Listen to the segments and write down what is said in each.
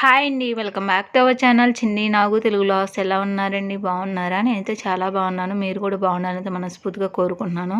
Hi అండి welcome back to our channel. Chinni Nagu Telugu loss ఎలా ఉన్నారండి? బాగున్నారా? నేనైతే చాలా బాగున్నాను. మీరు కూడా బాగున్నారని మనస్ఫూర్తిగా కోరుకుంటున్నాను.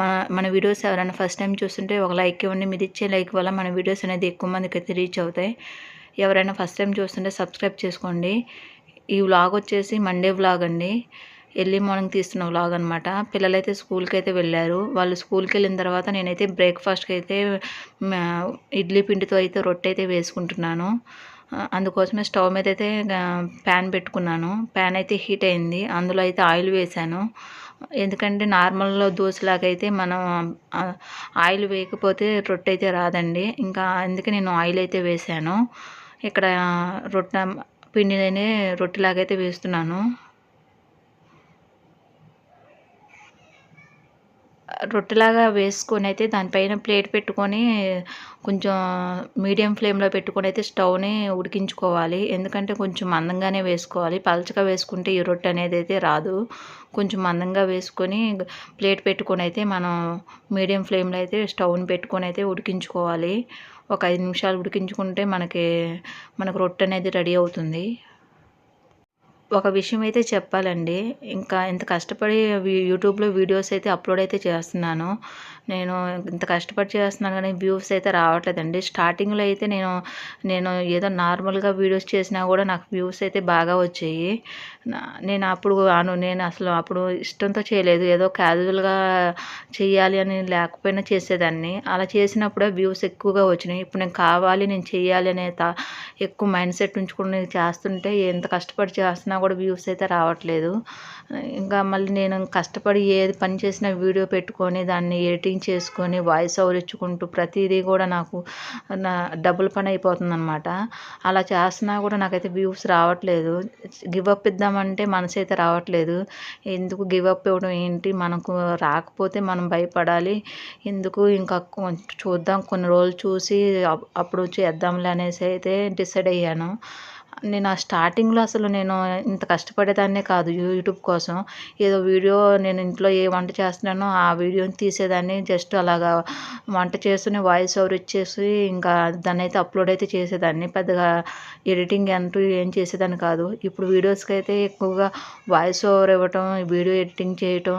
మన మన వీడియోస్ ఎవరైనా ఫస్ట్ టైం చూస్తుంటే ఒక లైక్ ఇవ్వండి. మీరు ఇచ్చే లైక్ వల్ల మన వీడియోస్ అనేది ఎక్కువ మందికి అయితే రీచ్ అవుతాయి. ఎవరైనా ఫస్ట్ టైం చూస్తుంటే సబ్స్క్రైబ్ చేసుకోండి. ఈ వ్లాగ్ వచ్చేసి మండే వ్లాగ్ అండి. ఎర్లీ మార్నింగ్ తీస్తున్న వ్లాగ్ అనమాట పిల్లలైతే స్కూల్కి అయితే వెళ్ళారు. వాళ్ళు స్కూల్కి వెళ్ళిన తర్వాత నేనైతే బ్రేక్ఫాస్ట్కి అయితే ఇడ్లీ పిండితో అయితే రొట్టె అయితే వేసుకుంటున్నాను. అందుకోసమే స్టవ్ మీద అయితే ప్యాన్ పెట్టుకున్నాను. ప్యాన్ అయితే హీట్ అయింది. అందులో అయితే ఆయిల్ వేసాను ఎందుకంటే నార్మల్లో దోశలాగైతే అయితే మనం ఆయిల్ వేయకపోతే రొట్టె అయితే రాదండి. ఇంకా అందుకే నేను ఆయిల్ అయితే వేసాను ఇక్కడ రొట్టె పిండినే రొట్టెలాగైతే వేస్తున్నాను. రొట్టెలాగా వేసుకొని అయితే దానిపైన ప్లేట్ పెట్టుకొని కొంచెం మీడియం ఫ్లేమ్లో పెట్టుకొని అయితే స్టవ్ని ఉడికించుకోవాలి. ఎందుకంటే కొంచెం మందంగానే వేసుకోవాలి. పలచగా వేసుకుంటే ఈ రొట్టె అనేది అయితే రాదు. కొంచెం మందంగా వేసుకొని ప్లేట్ పెట్టుకొని అయితే మనం మీడియం ఫ్లేమ్లో అయితే స్టవ్ని పెట్టుకొని అయితే ఉడికించుకోవాలి. ఒక ఐదు నిమిషాలు ఉడికించుకుంటే మనకి మనకు రొట్టె అనేది రెడీ అవుతుంది. ఒక విషయం అయితే చెప్పాలండి. ఇంకా ఇంత కష్టపడి యూట్యూబ్లో వీడియోస్ అయితే అప్లోడ్ అయితే చేస్తున్నాను. నేను ఇంత కష్టపడి చేస్తున్నాను కానీ వ్యూస్ అయితే రావట్లేదండి. స్టార్టింగ్లో అయితే నేను నేను ఏదో నార్మల్గా వీడియోస్ చేసినా కూడా నాకు వ్యూస్ అయితే బాగా వచ్చాయి. నేను అప్పుడు అను నేను అసలు అప్పుడు ఇష్టంతో చేయలేదు. ఏదో క్యాజువల్గా చేయాలి అని లేకపోయినా చేసేదాన్ని. అలా చేసినప్పుడే వ్యూస్ ఎక్కువగా వచ్చినాయి. ఇప్పుడు నేను కావాలి నేను చేయాలి అనే తా- ఎక్కువ మైండ్ సెట్ ఉంచుకుని చేస్తుంటే ఎంత కష్టపడి చేస్తున్నా కూడా వ్యూస్ అయితే రావట్లేదు. ఇంకా మళ్ళీ నేను కష్టపడి ఏది పని చేసినా వీడియో పెట్టుకొని దాన్ని ఎడిటింగ్ చేసుకొని వాయిస్ ఓవర్ ఇచ్చుకుంటూ ప్రతిదీ కూడా నాకు నా డబుల్ పని అయిపోతుంది అనమాట అలా చేస్తున్నా కూడా నాకైతే వ్యూస్ రావట్లేదు. గివ్ అప్ ఇద్దామంటే మనసు అయితే రావట్లేదు. ఎందుకు గివప్ ఇవ్వడం ఏంటి? మనకు రాకపోతే మనం భయపడాలి. ఎందుకు ఇంకా చూద్దాం. కొన్ని రోజులు చూసి అప్- అప్పుడు చేద్దాంలే అనేసి అయితే డిసైడ్ అయ్యాను. నేను ఆ స్టార్టింగ్లో అసలు నేను ఇంత కష్టపడేదాన్నే కాదు యూట్యూబ్ కోసం. ఏదో వీడియో నేను ఇంట్లో ఏ వంట చేస్తున్నానో ఆ వీడియోని తీసేదాన్ని. జస్ట్ అలాగా వంట చేస్తూనే వాయిస్ ఓవర్ ఇచ్చేసి ఇంకా దాన్ని అయితే అప్లోడ్ అయితే చేసేదాన్ని. పెద్దగా ఎడిటింగ్ అంటూ ఏం చేసేదాన్ని కాదు. ఇప్పుడు వీడియోస్కి అయితే ఎక్కువగా వాయిస్ ఓవర్ ఇవ్వటం వీడియో ఎడిటింగ్ చేయటం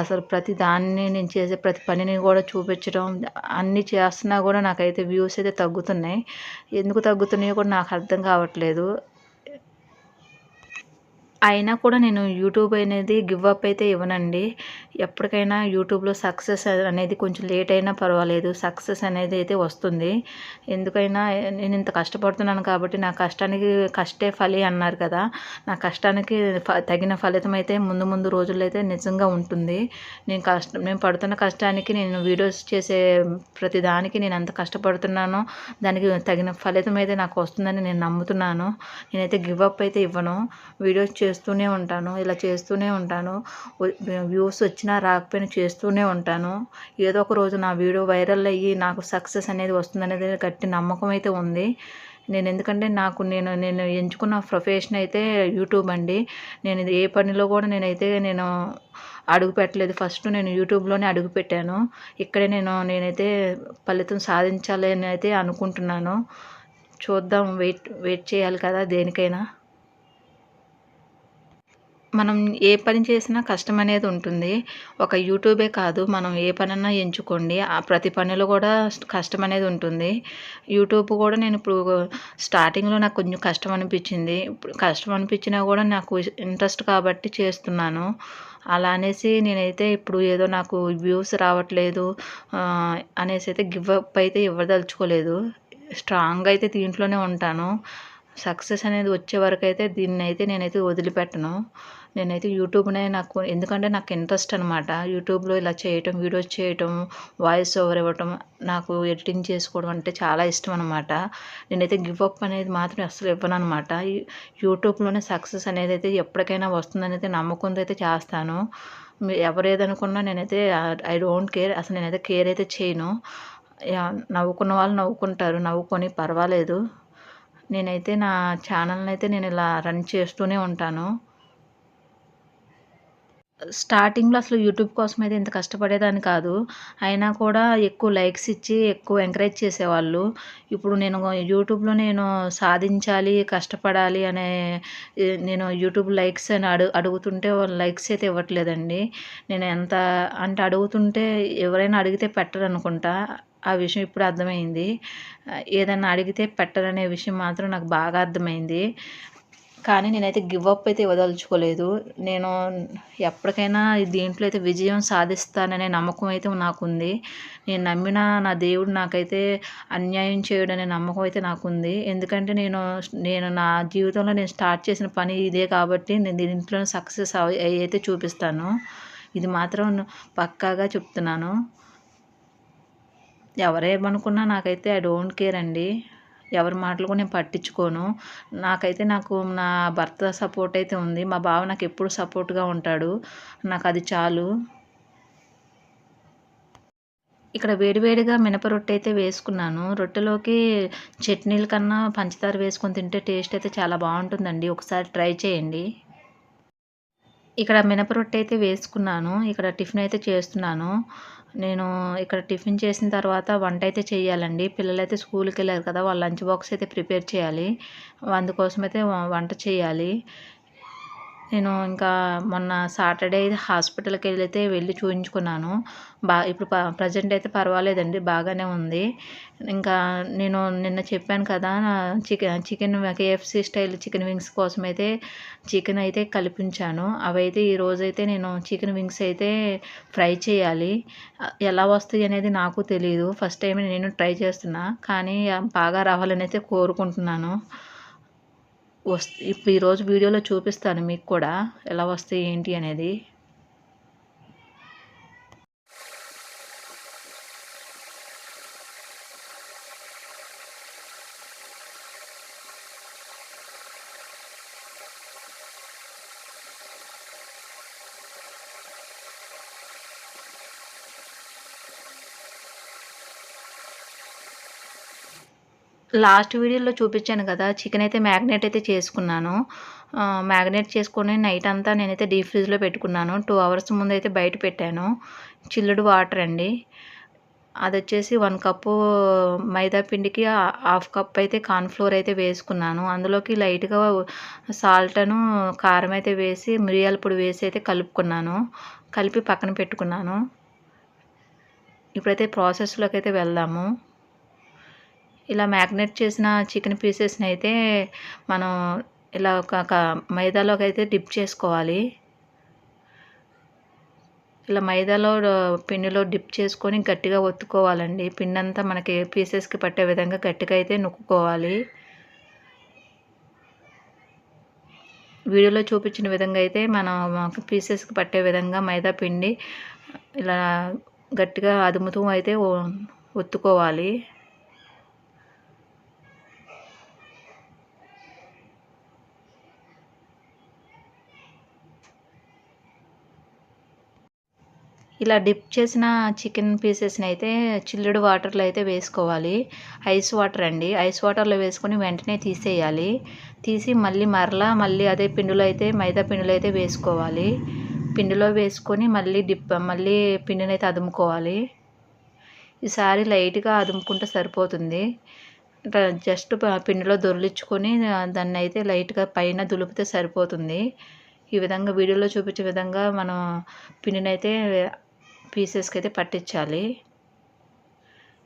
అసలు ప్రతి దాన్ని నేను చేసే ప్రతి పనిని కూడా చూపించడం అన్నీ చేస్తున్నా కూడా నాకైతే వ్యూస్ అయితే తగ్గుతున్నాయి. ఎందుకు తగ్గుతున్నాయో కూడా నాకు అర్థం కావట్లేదు. అయినా కూడా నేను యూట్యూబ్ అనేది గివ్ అప్ అయితే ఇవ్వనండి. ఎప్పటికైనా యూట్యూబ్లో సక్సెస్ అనేది కొంచెం లేట్ అయినా పర్వాలేదు. సక్సెస్ అనేది అయితే వస్తుంది. ఎందుకైనా నేను ఇంత కష్టపడుతున్నాను కాబట్టి నా కష్టానికి కష్టే ఫలి అన్నారు కదా. నా కష్టానికి తగిన ఫలితం అయితే ముందు ముందు రోజుల్లో అయితే నిజంగా ఉంటుంది. నేను కష్టం నేను పడుతున్న కష్టానికి నేను వీడియోస్ చేసే ప్రతి దానికి నేను ఎంత కష్టపడుతున్నానో దానికి తగిన ఫలితం అయితే నాకు వస్తుందని నేను నమ్ముతున్నాను. నేనైతే గివ్ అప్ అయితే ఇవ్వను. వీడియోస్ చేస్తూనే ఉంటాను ఇలా చేస్తూనే ఉంటాను. వ్యూస్ వచ్చినా రాకపోయినా చేస్తూనే ఉంటాను. ఏదో ఒక రోజు నా వీడియో వైరల్ అయ్యి నాకు సక్సెస్ అనేది వస్తుందనేది గట్టి నమ్మకం అయితే ఉంది. నేను ఎందుకంటే నాకు నేను నేను ఎంచుకున్న ప్రొఫెషన్ అయితే యూట్యూబ్ అండి. నేను ఏ పనిలో కూడా నేనైతే నేను అడుగు పెట్టలేదు. ఫస్ట్ నేను యూట్యూబ్లోనే అడుగు పెట్టాను. ఇక్కడే నేను నేనైతే ఫలితం సాధించాలి అని అయితే అనుకుంటున్నాను. చూద్దాం వెయిట్ వెయిట్ చేయాలి కదా దేనికైనా. మనం ఏ పని చేసినా కష్టం అనేది ఉంటుంది. ఒక యూట్యూబే కాదు మనం ఏ పనన్నా ఎంచుకోండి. ఆ ప్రతి పనిలో కూడా కష్టం అనేది ఉంటుంది. యూట్యూబ్ కూడా నేను ఇప్పుడు స్టార్టింగ్లో నాకు కొంచెం కష్టం అనిపించింది. ఇప్పుడు కష్టం అనిపించినా కూడా నాకు ఇంట్రెస్ట్ కాబట్టి చేస్తున్నాను. అలా అనేసి నేనైతే ఇప్పుడు ఏదో నాకు వ్యూస్ రావట్లేదు అనేసి అయితే గివ్ అప్ అయితే ఇవ్వదలుచుకోలేదు. స్ట్రాంగ్ అయితే దీంట్లోనే ఉంటాను. సక్సెస్ అనేది వచ్చే వరకు అయితే దీన్ని అయితే నేనైతే వదిలిపెట్టను. నేనైతే యూట్యూబ్నే నాకు ఎందుకంటే నాకు ఇంట్రెస్ట్ అనమాట యూట్యూబ్లో ఇలా చేయటం వీడియోస్ చేయటం వాయిస్ ఓవర్ ఇవ్వటం నాకు ఎడిటింగ్ చేసుకోవడం అంటే చాలా ఇష్టం అనమాట నేనైతే గివ్ అప్ అనేది మాత్రం అస్సలు ఇవ్వను అనమాట యూట్యూబ్లోనే సక్సెస్ అనేది అయితే ఎప్పటికైనా వస్తుందనేది అయితే నమ్మకంతో అయితే చేస్తాను. ఎవరు ఏదనుకున్నా నేనైతే ఐ డోంట్ కేర్ అసలు నేనైతే కేర్ అయితే చేయను. నవ్వుకున్న వాళ్ళు నవ్వుకుంటారు. నవ్వుకొని పర్వాలేదు. నేనైతే నా ఛానల్ని అయితే నేను ఇలా రన్ చేస్తూనే ఉంటాను స్టార్టింగ్‌లో అసలు యూట్యూబ్ కోసం అయితే ఇంత కష్టపడేదాన్ని కాదు. అయినా కూడా ఎక్కువ లైక్స్ ఇచ్చి, ఎక్కువ ఎంకరేజ్ చేసేవాళ్ళు. ఇప్పుడు నేను యూట్యూబ్‌లో నేను సాధించాలి, కష్టపడాలి అనే నేను యూట్యూబ్ లైక్స్ అని అడు అడుగుతుంటే వాళ్ళు లైక్స్ అయితే ఇవ్వట్లేదండి. నేను ఎంత అంటే అడుగుతుంటే ఎవరైనా అడిగితే పెట్టరనుకుంటా. ఆ విషయం ఇప్పుడు అర్థమైంది. ఏదన్నా అడిగితే పెట్టరనే విషయం మాత్రం నాకు బాగా అర్థమైంది. కానీ నేనైతే గివప్ అయితే ఇవ్వదలుచుకోలేదు. నేను ఎప్పటికైనా దీంట్లో అయితే విజయం సాధిస్తాననే నమ్మకం అయితే నాకుంది. నేను నమ్మిన నా దేవుడు నాకైతే అన్యాయం చేయడనే నమ్మకం అయితే నాకుంది. ఎందుకంటే నేను నేను నా జీవితంలో నేను స్టార్ట్ చేసిన పని ఇదే కాబట్టి నేను దీంట్లో సక్సెస్ అయితే చూపిస్తాను. ఇది మాత్రం పక్కాగా చెప్తున్నాను. ఎవరేమనుకున్నా నాకైతే ఐ డోంట్ కేర్ అండి. ఎవరి మాటలు కూడా నేను పట్టించుకోను. నాకైతే నాకు నా భర్త సపోర్ట్ అయితే ఉంది. మా బావ నాకు ఎప్పుడు సపోర్ట్‌గా ఉంటాడు. నాకు అది చాలు. ఇక్కడ వేడి వేడిగా మినప రొట్టె అయితే వేసుకున్నాను. రొట్టెలోకి చట్నీల కన్నా పంచదార వేసుకొని తింటే టేస్ట్ అయితే చాలా బాగుంటుందండి ఒకసారి ట్రై చేయండి. ఇక్కడ మినప రొట్టె అయితే వేసుకున్నాను. ఇక్కడ టిఫిన్ అయితే చేస్తున్నాను. నేను ఇక్కడ టిఫిన్ చేసిన తర్వాత వంట అయితే చేయాలండి. పిల్లలైతే స్కూల్‌కెళ్ళారు కదా! వాళ్ళ లంచ్ బాక్స్ అయితే ప్రిపేర్ చేయాలి. అందుకోసమైతే వంట చేయాలి. నేను ఇంకా మొన్న సాటర్డే హాస్పిటల్కి వెళ్ళైతే వెళ్ళి చూయించుకున్నాను. బా ఇప్పుడు ప్రజెంట్ ప్రెజెంట్ అయితే పర్వాలేదండి. బాగానే ఉంది. ఇంకా నేను నిన్న చెప్పాను కదా! Chicken chicken KFC style chicken wings కోసమైతే చికెన్ అయితే కలిపించాను. అవైతే ఈరోజైతే నేను చికెన్ వింగ్స్ అయితే ఫ్రై చేయాలి. ఎలా వస్తాయి అనేది నాకు తెలియదు ఫస్ట్ టైం నేను ట్రై చేస్తున్నా. కానీ బాగా రావాలని అయితే కోరుకుంటున్నాను. వస్ ఇప్పుడు ఈరోజు వీడియోలో చూపిస్తాను మీకు కూడా ఎలా వస్తాయి ఏంటి అనేది. లాస్ట్ వీడియోలో చూపించాను కదా! చికెన్ అయితే మ్యాగ్నేట్ అయితే చేసుకున్నాను. మ్యాగ్నేట్ చేసుకొని నైట్ అంతా నేనైతే డీప్ ఫ్రిడ్జ్‌లో పెట్టుకున్నాను. టూ అవర్స్ ముందు అయితే బయట పెట్టాను. చిల్లుడు వాటర్ అండి. అది వచ్చేసి వన్ కప్పు మైదా పిండికి హాఫ్ కప్ అయితే కార్న్ఫ్లోర్ అయితే వేసుకున్నాను. అందులోకి లైట్‌గా సాల్ట్ను కారం అయితే వేసి, మిరియాల పొడి వేసి అయితే కలుపుకున్నాను. కలిపి పక్కన పెట్టుకున్నాను. ఇప్పుడైతే ప్రాసెస్లోకి అయితే వెళ్దాము. ఇలా మ్యాగ్నేట్ చేసిన చికెన్ పీసెస్‌ని అయితే మనం ఇలా ఒక మైదాలోకి మైదాలోకైతే డిప్ చేసుకోవాలి. ఇలా మైదాలో పిండిలో డిప్ చేసుకొని గట్టిగా ఒత్తుకోవాలండి. పిండంతా మనకి పీసెస్‌కి పట్టే విధంగా గట్టిగా అయితే నొక్కుకోవాలి. వీడియోలో చూపించిన విధంగా అయితే మనం పీసెస్‌కి పట్టే విధంగా మైదా పిండి ఇలా గట్టిగా అదుముతూ అయితే ఒత్తుకోవాలి. ఇలా డిప్ చేసిన చికెన్ పీసెస్‌ని అయితే చిల్లుడు వాటర్‌లో అయితే వేసుకోవాలి. ఐస్ వాటర్ అండి. ఐస్ వాటర్‌లో వేసుకొని వెంటనే తీసేయాలి. తీసి మళ్ళీ మరలా మళ్ళీ అదే పిండిలో అయితే మైదా పిండిలో అయితే వేసుకోవాలి. పిండిలో వేసుకొని మళ్ళీ డిప్ మళ్ళీ పిండినైతే అదుముకోవాలి. ఈసారి లైట్‌గా అదుముకుంటే సరిపోతుంది. జస్ట్ పిండిలో దొరిలించుకొని దాన్ని అయితే లైట్‌గా పైన దులిపితే సరిపోతుంది. ఈ విధంగా వీడియోలో చూపించే విధంగా మనం పిండినైతే పీసెస్కి అయితే పట్టించాలి.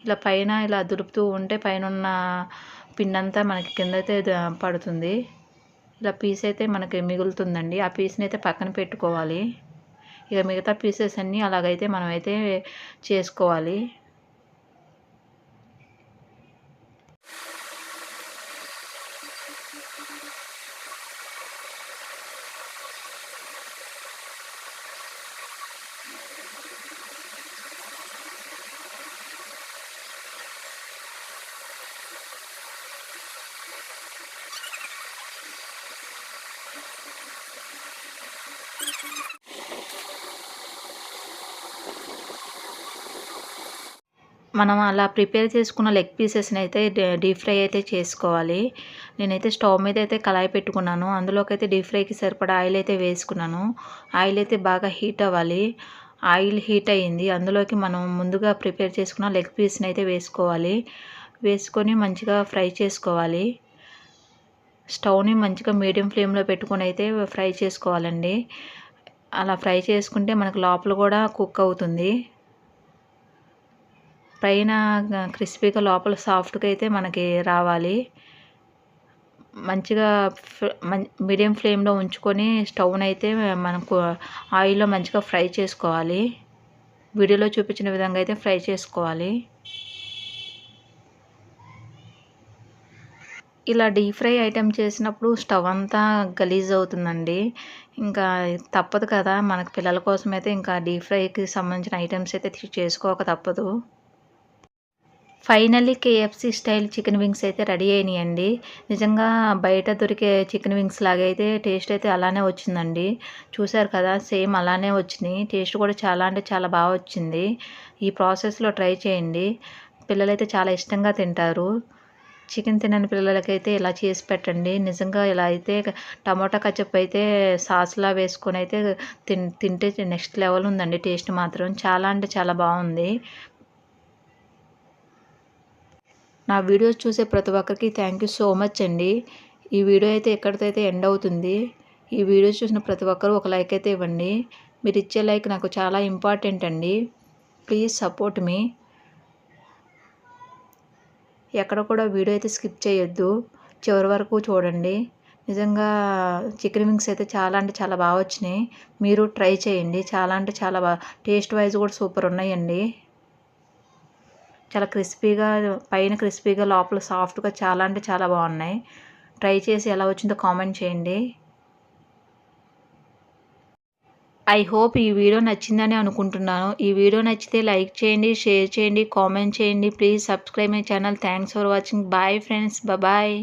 ఇలా పైన ఇలా దులుపుతూ ఉంటే పైన ఉన్న పిండంతా మనకి కిందైతే అయితే పడుతుంది. ఇలా పీస్ అయితే మనకి మిగులుతుందండి. ఆ పీస్‌ని అయితే పక్కన పెట్టుకోవాలి. ఇక మిగతా పీసెస్ అన్నీ అలాగైతే మనమైతే చేసుకోవాలి. మనం అలా ప్రిపేర్ చేసుకున్న లెగ్ పీసెస్ని అయితే డీప్ ఫ్రై అయితే చేసుకోవాలి. నేనైతే స్టవ్ మీద అయితే కళాయి పెట్టుకున్నాను. అందులోకి అయితే డీప్ ఫ్రైకి సరిపడా ఆయిల్ అయితే వేసుకున్నాను. ఆయిల్ అయితే బాగా హీట్ అవ్వాలి. ఆయిల్ హీట్ అయ్యింది. అందులోకి మనం ముందుగా ప్రిపేర్ చేసుకున్న లెగ్ పీస్ని అయితే వేసుకోవాలి. వేసుకొని మంచిగా ఫ్రై చేసుకోవాలి. స్టవ్ని మంచిగా మీడియం ఫ్లేమ్లో పెట్టుకొని అయితే ఫ్రై చేసుకోవాలండి. అలా ఫ్రై చేసుకుంటే మనకు లోపల కూడా కుక్ అవుతుంది. పైన క్రిస్పీగా లోపల సాఫ్ట్గా అయితే మనకి రావాలి. మంచిగా మీడియం ఫ్లేమ్లో ఉంచుకొని స్టవ్ని అయితే మనకు ఆయిల్లో మంచిగా ఫ్రై చేసుకోవాలి. వీడియోలో చూపించిన విధంగా అయితే ఫ్రై చేసుకోవాలి. ఇలా డీప్ ఫ్రై ఐటెం చేసినప్పుడు స్టవ్ అంతా గలీజ్ అవుతుందండి ఇంకా తప్పదు కదా మనకు పిల్లల కోసం అయితే ఇంకా డీప్ ఫ్రైకి సంబంధించిన ఐటమ్స్ అయితే చేసుకోక తప్పదు. Finally KFC style chicken wings అయితే రెడీ అయినాయండి. నిజంగా బయట దొరికే చికెన్ వింగ్స్ లాగా అయితే టేస్ట్ అయితే అలానే వచ్చిందండి. చూశారు కదా సేమ్ అలానే వచ్చినాయి. టేస్ట్ కూడా చాలా అంటే చాలా బాగా వచ్చింది. ఈ ప్రాసెస్లో ట్రై చేయండి. పిల్లలైతే చాలా ఇష్టంగా తింటారు. చికెన్ తినని పిల్లలకైతే ఇలా చేసి పెట్టండి. నిజంగా ఇలా అయితే టమాటా కచ్చప్ అయితే సాస్లా వేసుకొని అయితే తిన్ తింటే నెక్స్ట్ లెవెల్ ఉందండి టేస్ట్ మాత్రం. చాలా అంటే చాలా బాగుంది. నా వీడియోస్ చూసే ప్రతి ఒక్కరికి థ్యాంక్ యూ సో మచ్ అండి. ఈ వీడియో అయితే ఎక్కడికైతే ఎండ్ అవుతుంది ఈ వీడియోస్ చూసిన ప్రతి ఒక్కరు ఒక లైక్ అయితే ఇవ్వండి. మీరు ఇచ్చే లైక్ నాకు చాలా ఇంపార్టెంట్ అండి. ప్లీజ్ సపోర్ట్ మీ ఎక్కడ కూడా వీడియో అయితే స్కిప్ చేయొద్దు. చివరి వరకు చూడండి. నిజంగా చికెన్ వింగ్స్ అయితే చాలా అంటే చాలా బాగా వచ్చినాయి. మీరు ట్రై చేయండి. చాలా అంటే చాలా బాగా టేస్ట్ వైజ్ కూడా సూపర్ ఉన్నాయండి. చాలా క్రిస్పీగా పైన క్రిస్పీగా లోపల సాఫ్ట్గా చాలా అంటే చాలా బాగున్నాయి. ట్రై చేసి ఎలా వచ్చిందో కామెంట్ చేయండి. ఐ హోప్ ఈ వీడియో నచ్చిందని అనుకుంటున్నాను. ఈ వీడియో నచ్చితే లైక్ చేయండి షేర్ చేయండి కామెంట్ చేయండి. Please subscribe my channel. Thanks for watching. Bye friends. Bye